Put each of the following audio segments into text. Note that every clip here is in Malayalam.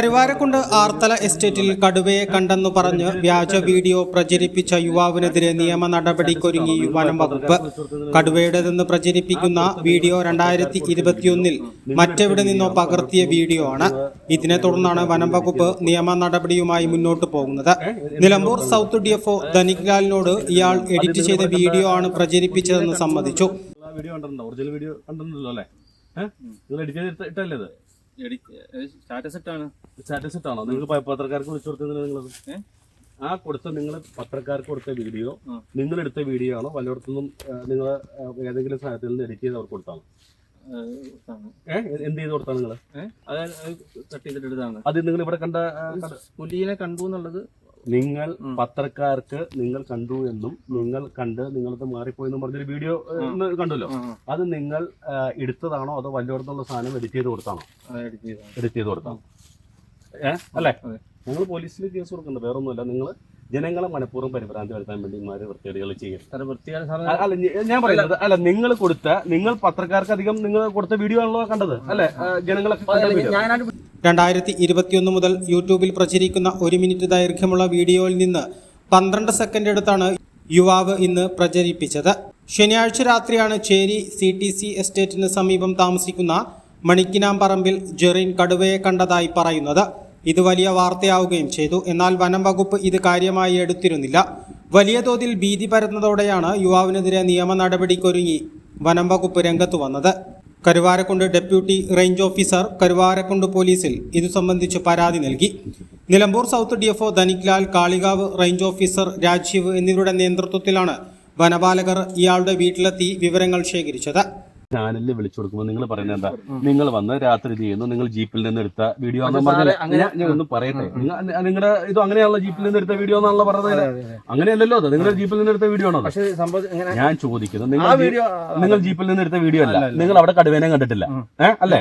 കരുവാരക്കുണ്ട് ആർത്തല എസ്റ്റേറ്റിൽ കടുവയെ കണ്ടെന്നു പറഞ്ഞ് വ്യാജ വീഡിയോ പ്രചരിപ്പിച്ച യുവാവിനെതിരെ നിയമ നടപടിക്കൊരുങ്ങി വനം വകുപ്പ്. കടുവയുടേതെന്ന് പ്രചരിപ്പിക്കുന്ന വീഡിയോ രണ്ടായിരത്തി ഇരുപത്തിയൊന്നിൽ മറ്റെവിടെ നിന്നോ പകർത്തിയ വീഡിയോ ആണ്. ഇതിനെ തുടർന്നാണ് വനം വകുപ്പ് നിയമ നടപടിയുമായി മുന്നോട്ട് പോകുന്നത്. Nilambur south D F O ധനിക്ലാലിനോട് ഇയാൾ എഡിറ്റ് ചെയ്ത വീഡിയോ ആണ് പ്രചരിപ്പിച്ചതെന്ന് സമ്മതിച്ചു. വീഡിയോ വീഡിയോ കണ്ടിട്ടുണ്ടല്ലോ അല്ലേ? നിങ്ങൾ എഡിറ്റ് ചെയ്ത് ഇട്ടല്ലേ ഇത്? സ്റ്റാറ്റസ് ഇട്ടാണ്. നിങ്ങൾ പത്രക്കാർക്ക് വിളിച്ചു കൊടുത്തത് നിങ്ങളത് ആ കൊടുത്ത നിങ്ങൾ പത്രക്കാർക്ക് കൊടുത്ത വീഡിയോ നിങ്ങൾ എടുത്ത വീഡിയോ ആണോ? വല്ലയിടത്തുനിന്നും നിങ്ങൾ ഏതെങ്കിലും സാധനത്തിൽ നിന്ന് എഡിറ്റ് ചെയ്ത് അവർക്ക് കൊടുത്താണോ? എന്ത് ചെയ്ത് കൊടുത്താണ് നിങ്ങൾ അത് കട്ട് ചെയ്തിട്ട് അത് നിങ്ങൾ ഇവിടെ കണ്ട- പുലിയെ കണ്ടു എന്നുള്ളത് നിങ്ങൾ. പത്രക്കാർക്ക് നിങ്ങൾ കണ്ടു എന്നും നിങ്ങൾ കണ്ട് നിങ്ങളത് മാറിപ്പോയെന്നും പറഞ്ഞൊരു വീഡിയോ കണ്ടല്ലോ? അത് നിങ്ങൾ എടുത്തതാണോ അതോ വല്ലയിടത്തുള്ള സാധനം എഡിറ്റ് ചെയ്ത് കൊടുത്താണോ? എഡിറ്റ് ചെയ്ത്. കൊടുത്താണോ ഏഹ് അല്ലേ? നിങ്ങൾ ഞങ്ങൾ പോലീസിൽ കേസ് കൊടുക്കുന്നുണ്ട് വേറെ ഒന്നുമില്ല നിങ്ങൾ ജനങ്ങളെ മനഃപൂർവം പരിഭ്രാന്തി വരുത്താൻ വേണ്ടി ഇമാര് വൃത്തികേടുകൾ ചെയ്യും അല്ല ഞാൻ പറയുന്നത് അല്ല. നിങ്ങൾ കൊടുത്ത നിങ്ങൾ പത്രക്കാർക്ക് അധികം നിങ്ങൾ കൊടുത്ത വീഡിയോ ആണല്ലോ കണ്ടത് അല്ലെ? ജനങ്ങളെ രണ്ടായിരത്തി ഇരുപത്തിയൊന്ന് മുതൽ യൂട്യൂബിൽ പ്രചരിക്കുന്ന ഒരു മിനിറ്റ് ദൈർഘ്യമുള്ള വീഡിയോയിൽ നിന്ന് പന്ത്രണ്ട് സെക്കൻഡ് എടുത്താണ് യുവാവ് ഇന്ന് പ്രചരിപ്പിച്ചത്. ശനിയാഴ്ച രാത്രിയാണ് ചേരി സി ടി സി എസ്റ്റേറ്റിന് സമീപം താമസിക്കുന്ന മണിക്കിനാമ്പറമ്പിൽ ജെറിൻ കടുവയെ കണ്ടതായി പറയുന്നത്. ഇത് വലിയ വാർത്തയാവുകയും ചെയ്തു. എന്നാൽ വനം വകുപ്പ് ഇത് കാര്യമായി എടുത്തിരുന്നില്ല. വലിയ തോതിൽ ഭീതി പരന്നതോടെയാണ് യുവാവിനെതിരെ നിയമ നടപടിക്കൊരുങ്ങി വനം വകുപ്പ് രംഗത്തു വന്നത്. Karuvarakundu deputy range officer Karuvarakundu പോലീസിൽ ഇതു സംബന്ധിച്ച് പരാതി നൽകി. Nilambur south D F O Dhaniklal Kalikavu range officer Rajeev എന്നിവരുടെ നേതൃത്വത്തിലാണ് വനപാലകർ ഇയാളുടെ വീട്ടിലെത്തി വിവരങ്ങൾ ശേഖരിച്ചത്. ചാനലിൽ വിളിച്ചു കൊടുക്കുമ്പോൾ നിങ്ങൾ പറയുന്നത് എന്താ? നിങ്ങൾ വന്ന് രാത്രി ചെയ്യുന്നു നിങ്ങൾ ജീപ്പിൽ നിന്ന് എടുത്ത വീഡിയോ ഞാൻ- ഒന്നും പറയട്ടെ. നിങ്ങളുടെ ഇത് അങ്ങനെയാണല്ലോ ജീപ്പിൽ നിന്ന് എടുത്ത വീഡിയോ എന്നാണല്ലോ പറഞ്ഞത്? അങ്ങനെയല്ലല്ലോ അത്. നിങ്ങളുടെ ജീപ്പിൽ നിന്ന് എടുത്ത വീഡിയോ ആണോ ഞാൻ ചോദിക്കുന്നു നിങ്ങൾ നിങ്ങൾ ജീപ്പിൽ നിന്ന് എടുത്ത വീഡിയോ അല്ല. നിങ്ങൾ അവിടെ കടുവേനെ കണ്ടിട്ടില്ല. ഏഹ് അല്ലേ?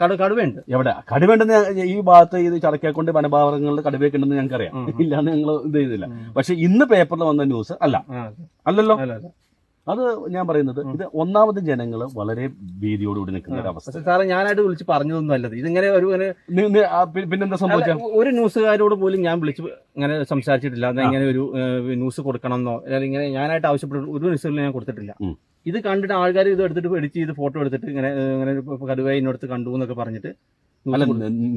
കട കടുവയുണ്ട്. എവിടെ? കടുവേണ്ടെന്ന് ഈ ഭാഗത്ത് ഇത് ചടക്കാക്കൊണ്ട് വനഭാഗങ്ങളിൽ കടുവയൊക്കെ ഉണ്ടെന്ന് ഞങ്ങൾക്കറിയാം അറിയാം ഇല്ലാന്ന് ഞങ്ങൾ ഇത് ചെയ്തില്ല. പക്ഷെ ഇന്ന് പേപ്പറിൽ വന്ന ന്യൂസ് അല്ല. അല്ലല്ലോ? അല്ല, അല്ല. അത് ഞാൻ പറയുന്നത് ഇത് ഒന്നാമത് ജനങ്ങൾ വളരെ ഭീതിയോടുകൂടി നിൽക്കുന്ന ഒരു അവസ്ഥ സാറേ ഞാനായിട്ട് വിളിച്ച് പറഞ്ഞതൊന്നും അല്ലത്. ഇതിങ്ങനെ ഒരു പിന്നെന്താ സംഭവിച്ച? ഒരു ന്യൂസുകാരോട് പോലും ഞാൻ വിളിച്ച് ഇങ്ങനെ സംസാരിച്ചിട്ടില്ല. അത് ഇങ്ങനെ ഒരു ന്യൂസ് കൊടുക്കണമെന്നോ അല്ലെങ്കിൽ ഇങ്ങനെ ഞാനായിട്ട് ആവശ്യപ്പെട്ട ഒരു ന്യൂസിലും ഞാൻ കൊടുത്തിട്ടില്ല. ഇത് കണ്ടിട്ട് ആൾക്കാർ ഇത് എടുത്തിട്ട് എഡിറ്റ് ചെയ്ത് ഫോട്ടോ എടുത്തിട്ട് ഇങ്ങനെ ഇങ്ങനെ ഇന്നടുത്ത് കണ്ടു എന്നൊക്കെ പറഞ്ഞിട്ട് അല്ല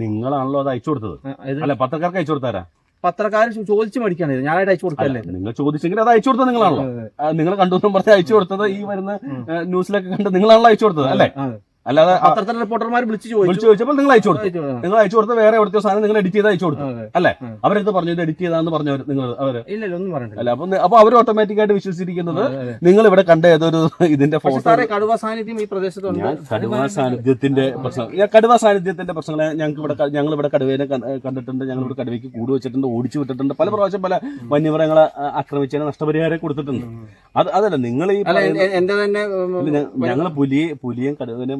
നിങ്ങളാണല്ലോ അത് അയച്ചു കൊടുത്തത്. അല്ല പത്രക്കാർക്ക് അയച്ചു കൊടുത്താരാ പത്രക്കാർ ചോദിച്ചു മേടിക്കാണ് ഞാനായിട്ട് അയച്ചു കൊടുക്കല്ലേ? നിങ്ങൾ ചോദിച്ചെങ്കിൽ അത് അയച്ചു കൊടുത്തത് നിങ്ങളാണല്ലോ. നിങ്ങൾ കണ്ടു പറഞ്ഞ അയച്ചു കൊടുത്തത് ഈ വരുന്ന ന്യൂസിലൊക്കെ കണ്ട് നിങ്ങളാണല്ലോ അയച്ചു കൊടുത്തത് അല്ലേ. അല്ലാതെ പത്രത്തിലെ റിപ്പോർട്ടർമാർ വിളിച്ച് വിളിച്ചു ചോദിച്ചു. ചോദിച്ചപ്പോൾ നിങ്ങൾ അയച്ചു കൊടുത്തു. നിങ്ങൾ അയച്ചു കൊടുത്ത വേറെ എവിടുത്തെ സാധനം നിങ്ങൾ എഡിറ്റ് ചെയ്ത് അയച്ചു കൊടുത്തു. അല്ലെ. അവരടുത്ത് പറഞ്ഞു ഇത് എഡിറ്റ് ചെയ്താന്ന് പറഞ്ഞു നിങ്ങൾ അവർ. അല്ല അപ്പൊ അപ്പൊ അവർ ഓട്ടോമാറ്റിക് ആയിട്ട് വിശ്വസിച്ചിരിക്കുന്നത്. നിങ്ങൾ ഇവിടെ കണ്ട ഏതൊരു ഇതിന്റെ കടുവ സാന്നിധ്യം ഈ പ്രദേശത്തുണ്ട് കടുവ സാന്നിധ്യത്തിന്റെ പ്രശ്നം ഞാൻ കടുവ സാന്നിധ്യത്തിന്റെ പ്രശ്നങ്ങളെ ഞങ്ങൾക്ക് ഇവിടെ ഞങ്ങൾ ഇവിടെ കടുവേനെ കണ്ടിട്ടുണ്ട് ഞങ്ങൾ ഇവിടെ കടുവയ്ക്ക് കൂട് വെച്ചിട്ടുണ്ട് ഓടിച്ചു വിട്ടിട്ടുണ്ട്. പല പ്രാവശ്യം പല വന്യമൃഗങ്ങളെ ആക്രമിച്ചതിനെ നഷ്ടപരിഹാരം കൊടുത്തിട്ടുണ്ട്. അത് അതല്ല നിങ്ങൾ ഈ എന്റെ തന്നെ ഞങ്ങൾ പുലിയെ പുലിയും കടുവനെയും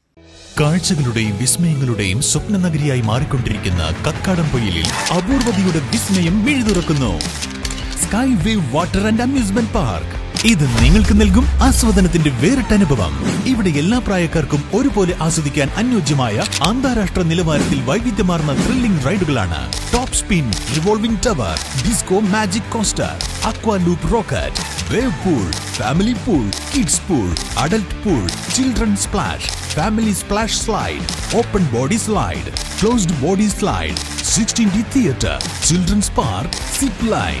കാഴ്ചകളുടെയും വിസ്മയങ്ങളുടെയും സ്വപ്ന നഗരിയായി മാറിക്കൊണ്ടിരിക്കുന്ന കക്കാടം പൊയിലിൽ അപൂർവതയുടെ വിസ്മയം മിഴുതുറക്കുന്നു. Sky wave water and amusement park ഇത് നിങ്ങൾക്ക് നൽകും ആസ്വാദനത്തിന്റെ വേറിട്ട അനുഭവം. ഇവിടെ എല്ലാ പ്രായക്കാർക്കും ഒരുപോലെ ആസ്വദിക്കാൻ അനുയോജ്യമായ അന്താരാഷ്ട്ര നിലവാരത്തിൽ വൈവിധ്യമാർന്ന thrilling റൈഡുകളാണ് top spin revolving tower disco magic coaster aqua loop rocket wave pool family pool kids pool adult pool children splash family splash slide open body slide closed body slide sixteen D theatre children's park zip line